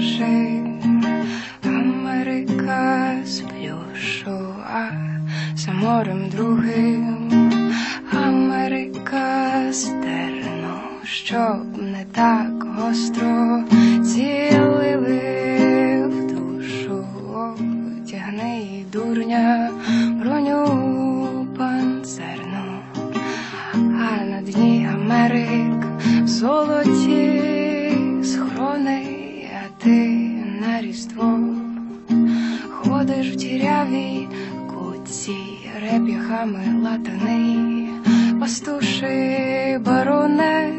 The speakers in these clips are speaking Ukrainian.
вершин Америка сплюшула за морем другим, Америка стерну, щоб не так гостро цілили в душу. Тягни й дурня броню панцерну, а на дні Америк соло. Різдво ходиш в тірявій куці, реп'яхами латаний, пастуши бароне,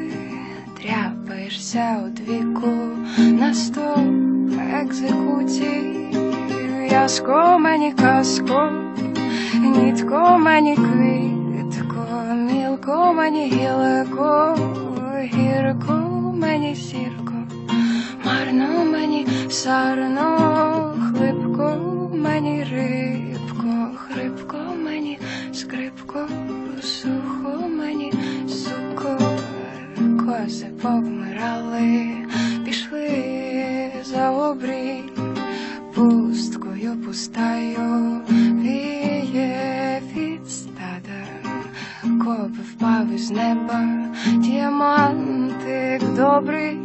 тряпаєшся от віку на сто екзекуцій, яско мені казко, нітко мені квітко, мілко мені гілко, гірко мені сірко, марно мені сарно, хлипко мені рибко, хрипко мені скрипко, сухо мені. Суко, коси повмирали, пішли за обрій, пусткою пустаю, віє від стада, копи впав із неба, діамантик добрий,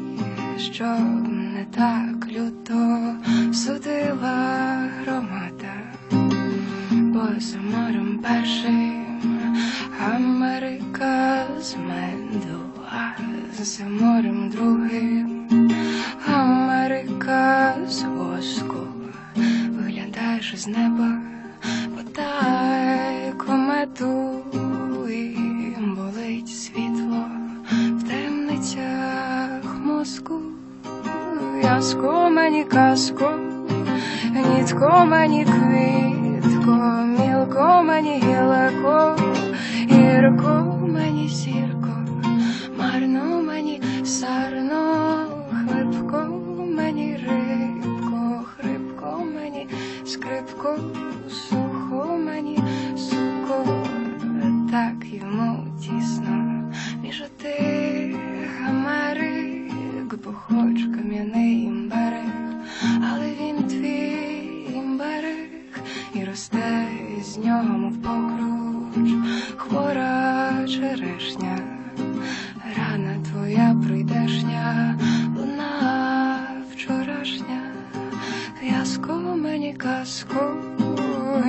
щоб не так люто судила громада, бо за морем першим Америка з меду, за морем другим Америка з воску, виглядаєш із неба, потай комету і болить світло в темницях мозку. Яско мені казко, нітко мені квітко, мілко мені гілко, гірко мені сірко, марно мені сарно, хлипко мені рибко, хрипко мені скрипко, сухо мені суко, так йому кам'яний імберег, але він твій імберег і росте з нього, мов покруч, хвора черешня, рана твоя прийдешня, луна вчорашня, в'язко мені казко,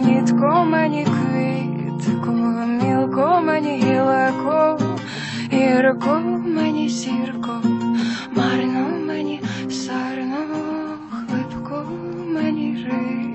нітко мені квітко, мілко мені гілко, гірко мені сірко, марно мені